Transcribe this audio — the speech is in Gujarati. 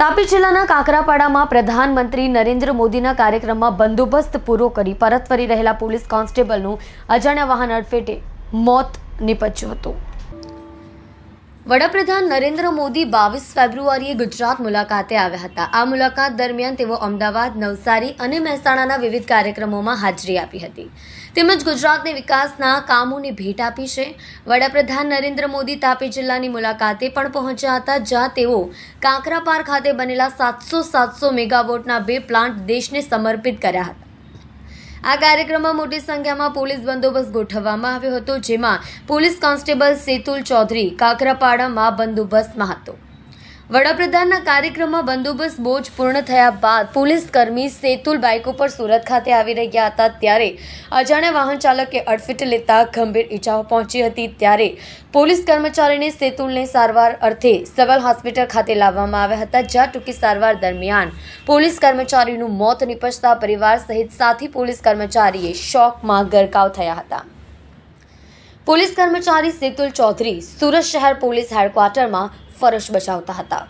તાપી જિલ્લાના કાકરાપાડામાં પ્રધાનમંત્રી નરેન્દ્ર મોદીના કાર્યક્રમમાં બંદોબસ્ત પૂરો કરી પરત ફરી રહેલા પોલીસ કોન્સ્ટેબલનું અજાણ્યા વાહન અડફેટે મોત નીપજ્યું હતું. વડાપ્રધાન નરેન્દ્ર મોદી બાવીસ ફેબ્રુઆરીએ ગુજરાત મુલાકાતે આવ્યા હતા. આ મુલાકાત દરમિયાન તેઓ અમદાવાદ, નવસારી અને મહેસાણાના વિવિધ કાર્યક્રમોમાં હાજરી આપી હતી. તેમજ ગુજરાતને વિકાસના કામોની ભેટ આપી છે. વડાપ્રધાન નરેન્દ્ર મોદી તાપી જિલ્લાની મુલાકાતે પણ પહોંચ્યા હતા, જ્યાં તેઓ કાંકરાપાર ખાતે બનેલા સાતસો સાતસો મેગાવોટના બે પ્લાન્ટ દેશને સમર્પિત કર્યા હતા. આ કાર્યક્રમમાં મોટી સંખ્યામાં પોલીસ બંદોબસ્ત ગોઠવવામાં આવ્યો હતો, જેમાં પોલીસ કોન્સ્ટેબલ સેતુલ ચૌધરી, કાકરાપાડામાં બંદોબસ્તમાં હતો વડાપ્રધાનના કાર્યક્રમમાં બંદોબસ્ત બોજ પૂર્ણ થયા બાદ પોલીસ કર્મી સેતુલ બાઇક ઉપર સુરત ખાતે આવી રહ્યા હતા ત્યારે અજાણ્યા વાહન ચાલકે અડફેટ લેતા ગંભીર ઈજાઓ પહોંચી હતી ત્યારે પોલીસ કર્મચારીને સેતુલને સારવાર અર્થે સિવિલ હોસ્પિટલ ખાતે લાવવામાં આવ્યા હતા, જ્યાં ટૂંકી સારવાર દરમિયાન પોલીસ કર્મચારીનું મોત નિપજતા પરિવાર સહિત સાથી પોલીસ કર્મચારીએ શોકમાં ગરકાવ થયા હતા. પોલીસ કર્મચારી સેતુલ ચૌધરી સુરત શહેર પોલીસ હેડક્વાર્ટરમાં ફરજ બજાવતા હતા.